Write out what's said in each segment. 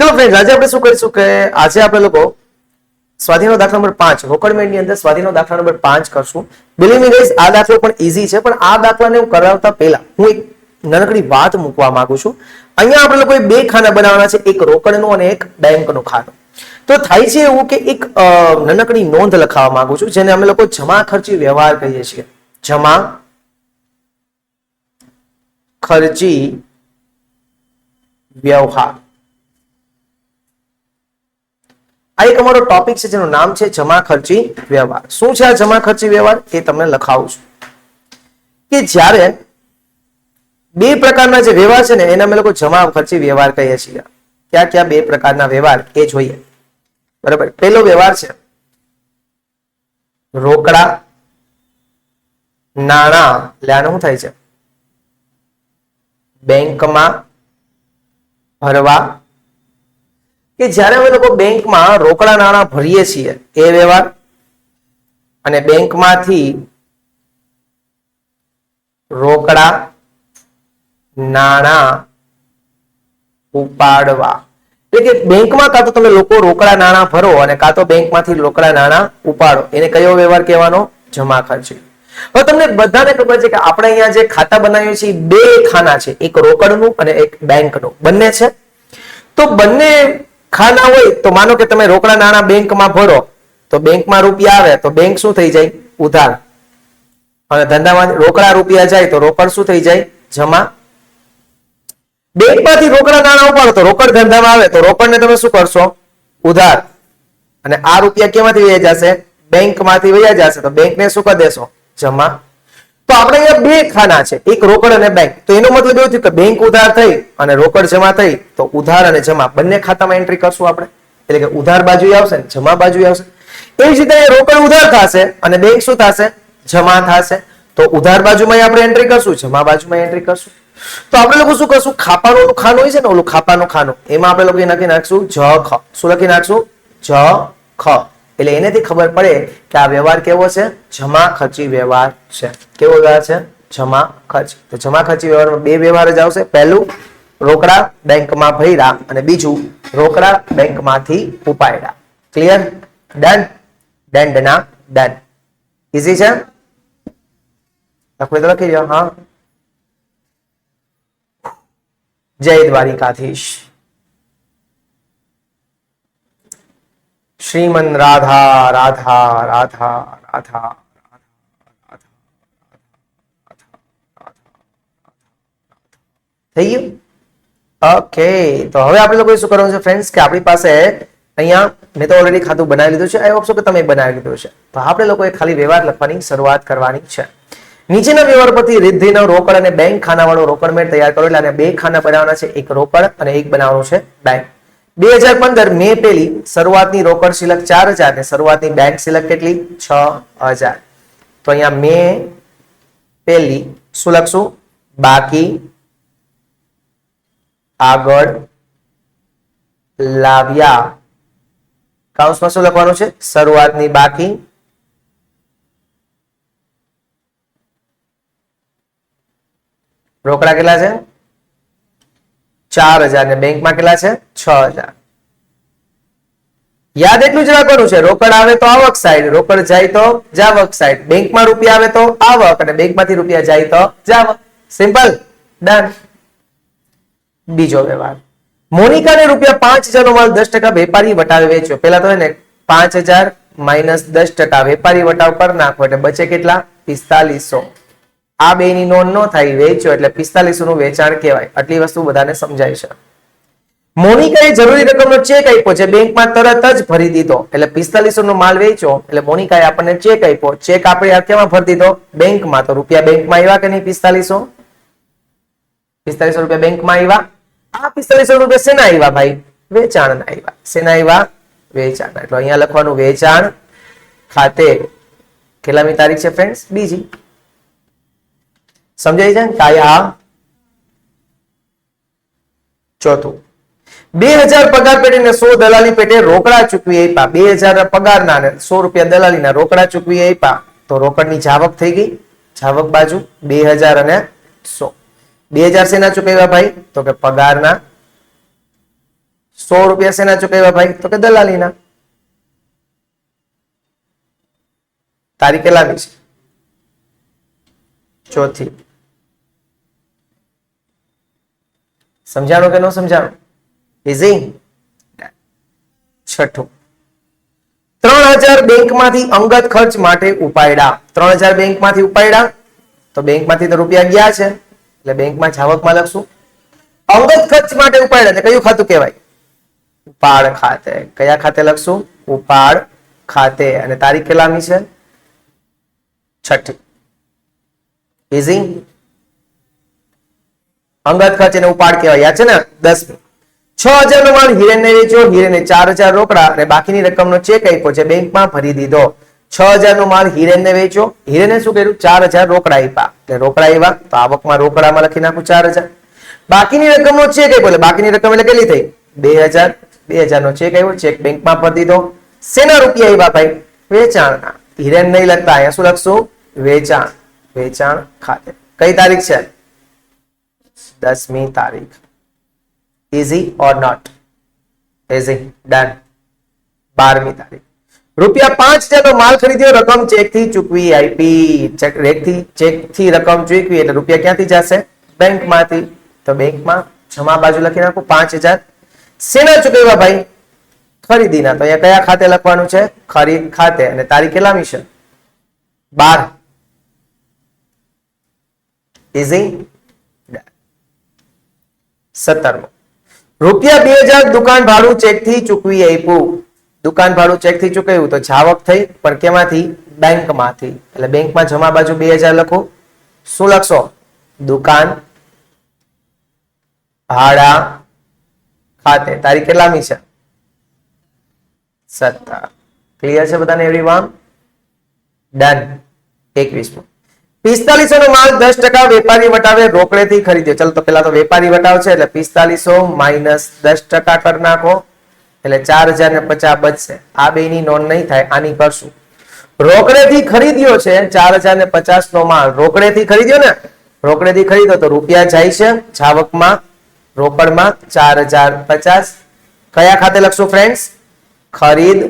ચલો ફ્રેન્ડ આજે આપણે શું કરીશું કે આજે આપણે લોકો સ્વાધીનો દાખલા નંબર પાંચ રોકડમેન્ટની અંદર સ્વાધીનો દાખલા નંબર પાંચ કરશું. બિલીવ મી ગાઈઝ આ દાખલો પણ ઈઝી છે, પણ આ દાખલાને હું કરાવતા પહેલા હું એક નાનકડી વાત મૂકવા માંગુ છું. અહીંયા આપણે લોકોએ બે ખાના બનાવવાના છે, એક રોકડનું અને એક બેંકનું ખાનું. તો થાય છે એવું કે એક નાનકડી નોંધ લખાવવા માંગુ છું, જેને અમે લોકો જમા ખર્ચી વ્યવહાર કહીએ છીએ. જમા ખર્ચી વ્યવહાર. આ એક અમારો ટોપિક છે, જેનું નામ છે જમા ખર્ચી વ્યવહાર. શું છે આ જમા ખર્ચી વ્યવહાર? એ તમને લખાવું છું. કે જ્યારે બે પ્રકારના જે વ્યવહાર છે ને, એને અમે લોકો જમા ખર્ચી વ્યવહાર કહીએ છીએ. ક્યાં ક્યાં બે પ્રકારના વ્યવહાર એ જોઈએ. બરાબર? પહેલો વ્યવહાર છે, રોકડા, નાણાં. એટલે શું થાય છે? બેંકમાં ભરવા કે જ્યારે અમે લોકો બેંકમાં રોકડા નાણાં ભરીએ છીએ, એ વ્યવહાર અને બેંકમાંથી રોકડા નાણાં ઉપાડવા. એટલે કે બેંકમાં કાં તો તમે લોકો રોકડા નાણાં ભરો અને કાં તો બેંકમાંથી રોકડા નાણાં ઉપાડો. એને કયો વ્યવહાર કહેવાનો? જમા ખર્ચ. હવે તમને બધાને ખબર છે કે આપણે અહીંયા જે ખાતા બનાવીએ છીએ બે ખાના છે. એક રોકડનું અને એક બેંકનું. બંને છે? તો બંને ખાના હોય તો માનો કે તમે રોકડા નાણાં બેંકમાં ભરો, તો બેંકમાં રૂપિયા આવે, તો બેંક શું થઈ જાય? ઉધાર. અને ધંધામાં રોકડા રૂપિયા જાય તો રોકડ શું થઈ જાય? જમા. બેંકમાંથી રોકડા નાણાં ઉપાડો તો રોકડ ધંધામાં આવે, તો રોકડને તમે શું કરશો? ઉધાર. અને આ રૂપિયા કેમાંથી વહી જશે? બેંકમાંથી વહી જશે, તો બેંકને શું કરી દેશો? જમા. તો આપણે અહીંયા બે ખાના છે. એક રોકડ અને બેંક તો એનો મતલબ એવું થયું કે બેંક ઉધાર થઈ અને રોકડ જમા થઈ, તો ઉધાર અને જમા બંને ખાતામાં એન્ટ્રી કરશું આપણે. એટલે કે ઉધાર બાજુ આવશે ને જમા બાજુ આવશે. એવી જ રીતે રોકડ ઉધાર થશે અને બેંક શું થશે? જમા થશે. તો ઉધાર બાજુમાં આપણે એન્ટ્રી કરશું, જમા બાજુમાં એન્ટ્રી કરશું. તો આપણે લોકો શું કરશું? ખાપાનું ખાનું હોય છે ને, ઓલું ખાપાનું ખાનું. એમાં આપણે લોકો લખી નાખશું, જ, ખ. શું લખી નાખશું? જ, ખ. એટલે એનેથી ખબર પડે કે આ વ્યવહાર કેવો છે? જમા ખર્ચી વ્યવહાર છે. કેવો વ્યવહાર છે? જમા ખર્ચ. તો જમા ખર્ચી વ્યવહારમાં બે વ્યવહાર જ આવશે. પહેલું, રોકડા બેંકમાં ભર્યા અને બીજું, રોકડા બેંકમાંથી ઉપાડ્યા. ક્લિયર ડન ડન ડના ડન ઈઝી છે? લખવી તો લખી દો હા. જય દ્વારિકાધીશ. શ્રીમન રાધા રાધા રાધા રાધા થઈ ઓકે તો હવે આપણે લોકોએ શું કરવાનું છે ફ્રેન્ડ્સ કે આપણી પાસે અહીંયા મેં તો ઓલરેડી ખાતું બનાવી લીધું છે આઈ હોપ કે તમે બનાવી લીધું છે તો આપણે લોકોએ ખાલી વ્યવહાર લખવાની શરૂઆત કરવાની છે નીચેના વ્યવહાર પરથી રિદ્ધિનો રોકડ અને બેંક ખાનાવાળો રોકડ મેળ તૈયાર કરો એટલે આને બે ખાના બનાવવાના છે એક રોકડ અને એક બનાવવાનું છે બેંક બે હજાર પંદર મે પેલી શરૂઆતની રોકડ સિલક ચાર હજાર ને શરૂઆતની બેંક સિલક કેટલી? છ હજાર. તો અહીંયા મે પેલી શું? લખશું બાકી, આગળ, લાવ્યા. કાઉન્સમાં શું લખવાનું છે? શરૂઆતની બાકી, રોકડા કેટલા છે? ચાર હજાર ને બેંકમાં કેટલા છે? છ હજાર. યાદ એટલું જ રાખવાનું છે, રોકડ આવે તો આવક સાઈડ, રોકડ જાય તો જાવક સાઈડ. બેંકમાં રૂપિયા આવે તો આવક અને બેંકમાંથી રૂપિયા જાય તો જાવક. Simple, done. બીજો વ્યવહાર. મોનિકાને રૂપિયા પાંચ હજારનો માલ દસ ટકા વેપારી વટાવે વેચ્યો. પેલા તો એને પાંચ હજાર માઇનસ દસ ટકા વેપારી વટાવ પર નાખો, એટલે બચે કેટલા? પિસ્તાલીસો. આ બે ની નોંધ ન થાય, વેચ્યો એટલે પિસ્તાલીસો નું વેચાણ કહેવાય. આટલી વસ્તુ બધાને સમજાય છે. મોનિકાએ જરૂરી રકમનો ચેક આપ્યો, જે બેંકમાં તરત જ ભરી દીધો. એટલે પિસ્તાલીસો નો માલ વેચ્યો, એટલે મોનિકાએ આપણને ચેક આપ્યો. ચેક આપણે કેમાં ભરી દીધો. બેંકમાં તો રૂપિયા બેંકમાં આવ્યા કે નહીં પિસ્તાલીસો? પિસ્તાલીસો રૂપિયા બેંકમાં આવ્યા. આ પિસ્તાલીસો રૂપિયા શેના આવ્યા ભાઈ? વેચાણ ના આવ્યા. શેના આવ્યા? વેચાણ એટલે અહીંયા લખવાનું વેચાણ ખાતે. કેટલામી તારીખ છે ફ્રેન્ડ્સ બીજી. સમજાય છે કાયા ચોથું. બે હજાર પગાર પેટે ને સો દલાલી પેટે રોકડા ચૂકવી આપ્યા. બે હજાર પગારના ને સો રૂપિયા દલાલીના રોકડા ચૂકવી આપ્યા. તો રોકડની જાવક થઈ ગઈ. જાવક બાજુ બે હજાર અને સો. બે હજાર શેના ચૂકવ્યા ભાઈ? તો કે પગારના સો રૂપિયા શેના ચૂકવ્યા ભાઈ? તો કે દલાલીના. તારીખે લાવી છે. ચોથી. સમજાણું કે ન સમજાણું? ઇઝી છઠ્ઠું. ત્રણ હજાર બેંકમાંથી અંગત ખર્ચ માટે ઉપાયડા. ત્રણ હજાર બેંકમાંથી ઉપાયડા. તો બેંકમાંથી તો રૂપિયા ગયા છે. એટલે બેંકમાં જાવકમાં લખશું. અંગત ખર્ચ માટે એટલે કયું ખાતું કહેવાય? ઉપાડ ખાતે. કયા ખાતે લખશું? ઉપાડ ખાતે. અને તારીખ કેટલામી છે? છઠ્ઠી. ઇઝી અંગત ખર્ચ એને ઉપાડ કહેવાય. યાદ છે ને? દસ છ હજાર નો માલ હિરેનને વેચ્યો. હિરેને ચાર હજાર રોકડા અને બાકીની રકમનો ચેક આપ્યો છે બેંકમાં ભરી દીધો. છ હજાર નો માલ હિરેનને વેચ્યો. હિરેને શું કર્યું? ચાર હજાર રોકડા આપ્યા. એટલે રોકડા આવ્યા તો આવકમાં રોકડામાં લખી નાખું ચાર હજાર. બાકીની રકમનો ચેક આપ્યો. એટલે બાકીની રકમ એટલે કેટલી થઈ? બે હજાર. બે હજાર નો ચેક આવ્યો ચેક બેંકમાં ભરી દીધો. શેના રૂપિયા આવ્યા ભાઈ? વેચાણના. હિરેન નહીં લખતા. અહીંયા શું લખશું? વેચાણ. વેચાણ ખાતે. કઈ તારીખ છે? દસમી તારીખ. Easy or not easy done બારમી તારીખ. રૂપિયા પાંચ હજારનો માલ ખરીદ્યો, રકમ ચેકથી ચૂકવી આપી. ચેક રેકથી ચેકથી રકમ ચૂકવી એટલે રૂપિયા ક્યાંથી જશે? બેંકમાંથી તો બેંકમાં જમા બાજુ લખી નાખું, પાંચ હજાર. શેના ચૂકવ્યા ભાઈ. ખરીદીના. તો અહીંયા કયા ખાતે લખવાનું છે? ખરીદ ખાતે. અને તારીખ કેટલામી છે? બાર. ઇઝી સત્તરમો. રૂપિયા બે હજાર દુકાન ભાડું ચેકથી ચૂકવી આપ્યું. દુકાન ભાડું ચેકથી ચૂકવ્યું તો જાવક થઈ, પણ કેમાંથી? બેંકમાંથી. એટલે બેંકમાં જમા બાજુ બે હજાર લખો. શું લખશો? દુકાન, ભાડા, ખાતે. તારીખ કેટલામી છે? સત્તર. ક્લિયર છે બધાને એવરીવન ડન એકવીસમો. પિસ્તાલીસો નો માલ દસ ટકા વેપારી વટાવે રોકડેથી ખરીદ્યો ચલો તો પેલા તો વેપારી વટાવ છે એટલે પિસ્તાલીસો માઇનસ દસ ટકા કરી નાખો. એટલે ચાર હજાર ને પચાસ બચશે. આ બે ની નોંધ નહીં થાય, આની કરશું રોકડેથી ખરીદ્યો છે, ચાર હજાર ને પચાસ નો માલ. રોકડેથી ખરીદ્યો ને? રોકડેથી ખરીદ્યો તો રૂપિયા જાય છે જાવકમાં રોકડમાં ચાર હજાર પચાસ. કયા ખાતે લખશું ફ્રેન્ડ્સ ખરીદ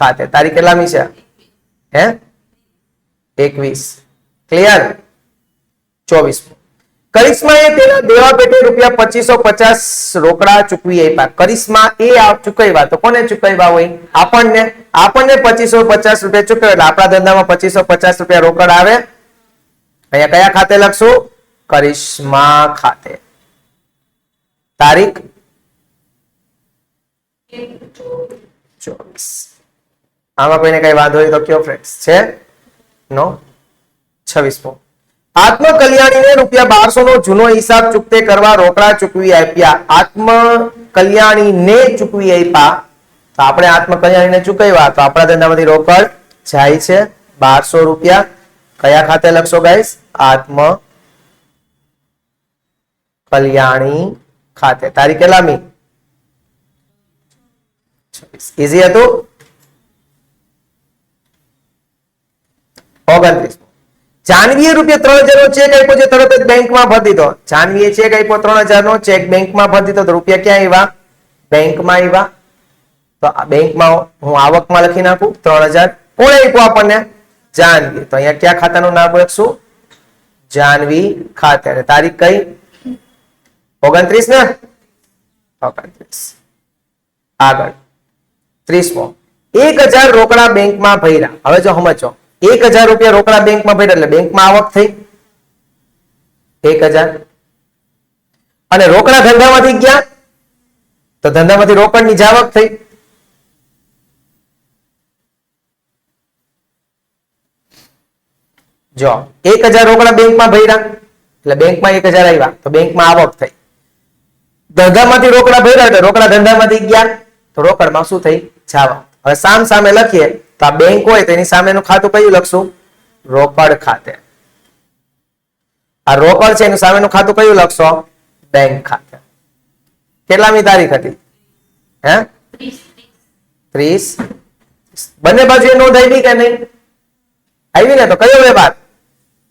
ખાતે. તારીખ કેટલામી છે? હે? એકવીસ. ક્લિયર ચોવીસ. એ તેના દેવા પેટે રૂપિયા પચીસો પચાસ રોકડા ચૂકવી આપ્યા. કરિશ્મા એ ચૂકવ્યા તો કોને ચૂકવ્યા હોય? આપણને. આપણને પચીસો પચાસ રૂપિયા ચૂકવ્યા એટલે આપણા ધંધામાં પચીસો પચાસ રૂપિયા રોકડ આવે. અહીંયા કયા ખાતે લખશું? કરિશ્મા ખાતે. તારીખ? ચોવીસ. આમાં કોઈને કઈ વાંધો હોય તો કયો ફ્રેન્ડ્સ છે? નો છવ્વીસમો આત્મ કલ્યાણીને રૂપિયા બારસો નો જૂનો હિસાબ ચૂકતે કરવા રોકડા ચૂકવી આપ્યા. આત્મ કલ્યાણીને ચૂકવી આપ્યા. તો આપણે આત્મ કલ્યાણીને ચૂકવ્યા. તો આપણા ધંધામાંથી રોકડ જાય છે બારસો રૂપિયા. કયા ખાતે લખશો ગાઈસ આત્મ કલ્યાણી ખાતે. તારીખ કેટલામી? ઇઝી હતું? ઓગણત્રીસ. જાનવીએ રૂપિયા ત્રણ હજાર નો ચેક આપ્યો છે, તરત જ બેંકમાં ભરી દીધો. જાનવીએ ચેક આપ્યો ત્રણ હજાર નો ચેક બેંકમાં ભરી દીધો. તો રૂપિયા ક્યાં આવ્યા? બેંકમાં આવ્યા. તો બેંકમાં હું આવકમાં લખી નાખું, ત્રણ હજાર કોણે આપ્યું આપણને? જાનવી તો અહીંયા ક્યાં ખાતાનું નામ લખશું? જાનવી ખાતે. અને તારીખ કઈ? ઓગણત્રીસ ને ઓગણત્રીસ. આગળ. ત્રીસમો. એક હજાર રોકડા બેંકમાં ભર્યા. હવે જો સમજો એક હજાર રૂપિયા રોકડા બેંકમાં ભર્યા એટલે બેંકમાં આવક થઈ. એક હજાર. અને રોકડા ધંધામાંથી ગયા. તો ધંધામાંથી રોકડની જાવક થઈ. જો, એક હજાર રોકડા બેંકમાં ભર્યા. એટલે બેંકમાં એક હજાર આવ્યા. તો બેંકમાં આવક થઈ. ધંધામાંથી રોકડા ભર્યા એટલે રોકડા ધંધામાંથી ગયા. તો રોકડમાં શું થઈ? જાવક હવે સામ સામે લખીએ. તો આ બેંક હોય તો એની સામેનું ખાતું કયું લખશું? રોકડ ખાતે. આ રોકડ છે એની સામેનું ખાતું કયું લખશો? બેંક ખાતે. કેટલામી તારીખ હતી? હે? ત્રીસ. બંને બાજુ એ નોંધ કે નહીં? આવી ને તો કયો વ્યવહાર?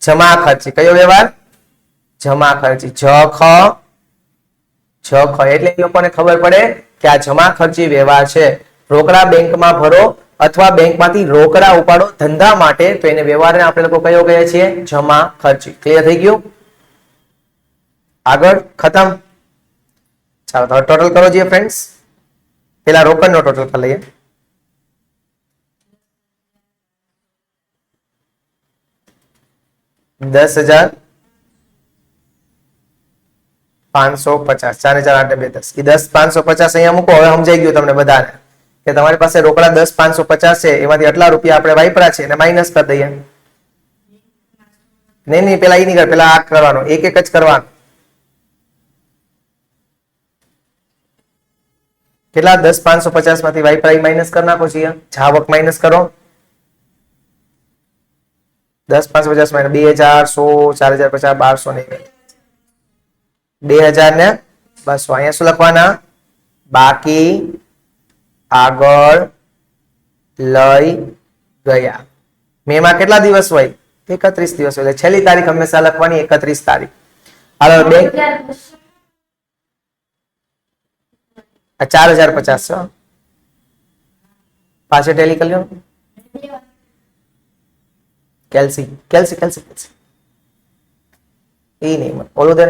જમા ખર્ચી. કયો વ્યવહાર? જમા ખર્ચી. જ ખ. છ ખ. એટલે એ લોકોને ખબર પડે કે આ જમા ખર્ચી વ્યવહાર છે. રોકડા બેંકમાં ભરો અથવા બેંકમાંથી રોકડા ઉપાડો, ધંધા માટે, તો એને વ્યવહારને આપણે લોકો કયો કહીએ છીએ? જમા ખર્ચી. ક્લિયર થઈ ગયું? આગળ, ખતમ. ચાલો, તો ટોટલ કરો જોઈએ ફ્રેન્ડ્સ પેલા રોકડ નો ટોટલ કરી લઈએ. દસ હજાર પાંચસો પચાસ. ચાર હજાર આઠ બે દસ. એ દસ, પાંચસો પચાસ અહીંયા મૂકો. હવે સમજાઈ ગયું તમને બધાને. કે તમારી પાસે રોકડા દસ પાંચસો પચાસ છે, એમાંથી આટલા રૂપિયા આપણે વાપરા છે અને માઇનસ કરી દઈએ. નહીં નહીં, પેલા એ નહીં કર, પેલા આ કરવાનો, એક એક જ કરવાનો. કેટલા? દસ પાંચસો પચાસમાંથી વાપરાઈ માઇનસ કરી નાખો છીએ. જાવક માઇનસ કરો. દસ પાંચસો પચાસ માઇનસ બે હજાર સો, ચાર હજાર પચાસ, બારસો ને બે હજાર ને બસો અહીંયા શું લખવાના? બાકી આગળ લઈ ગયા. મેમાં કેટલા દિવસ હોય? એકત્રીસ દિવસ હોય. એટલે છેલ્લી તારીખ હંમેશા લખવાની એકત્રીસ તારીખ. હાલો, બે. ચાર હજાર પચાસ છો પાછળ ટેલી કરી કેલ્સી કેલ્સી કેલ્સી કેલ્સી. એ નહીં ઓલું દે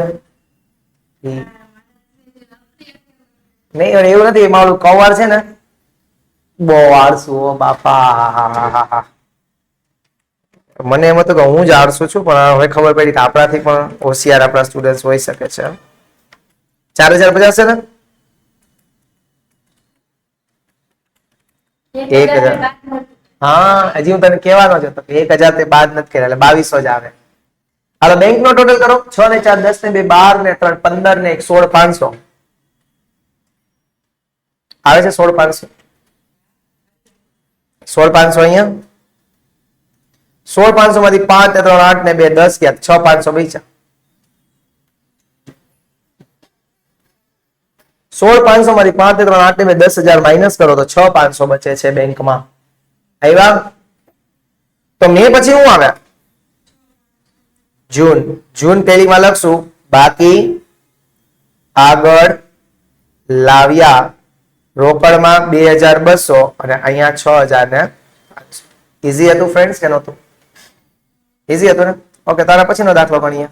નહીં એવું નથી એમાં ઓલું કવાર છે ને. બહુ આળસુ બાપા. મને એમ હતું કે હું જ આળસુ છું પણ હવે ખબર પડી કે આપણાથી પણ હોશિયાર આપણા સ્ટુડન્ટ હોઈ શકે છે. ચાર હજાર પચાસ છે ને? એક હજાર. હા હજી હું તને કહેવાનો જ હતો એક હજાર તે બાદ નથી કર્યા એટલે બાવીસો જ આવે. હાલો બેંક નો ટોટલ કરો. છ ને ચાર દસ ને બે બાર ને ત્રણ પંદર ને એક સોળ પાંચસો. આવે છે સોળ પાંચસો. સોળ પાંચસો અહીંયા. સોળ પાંચસો માંથી પાંચ ત્રણ, આઠ, ને બે, દસ ગયા છ પાંચસો બચ્યા સોળ પાંચસો માંથી પાંચ ત્રણ, આઠ, ને બે, દસ હજાર માઇનસ કરો તો છ પાંચસો બચે છે બેંકમાં. આવ્યા? તો મે પછી હું આવ્યા? જૂન. જૂન પેલીમાં લખશું. બાકી આગળ લાવ્યા. રોકડમાં બે હજાર બસો અને અહીંયા છ હજાર ને ઇઝી હતું ફ્રેન્ડ્સ કે નહોતું? ઇઝી હતું ને? ઓકે તારા પછીનો દાખલો ગણીએ.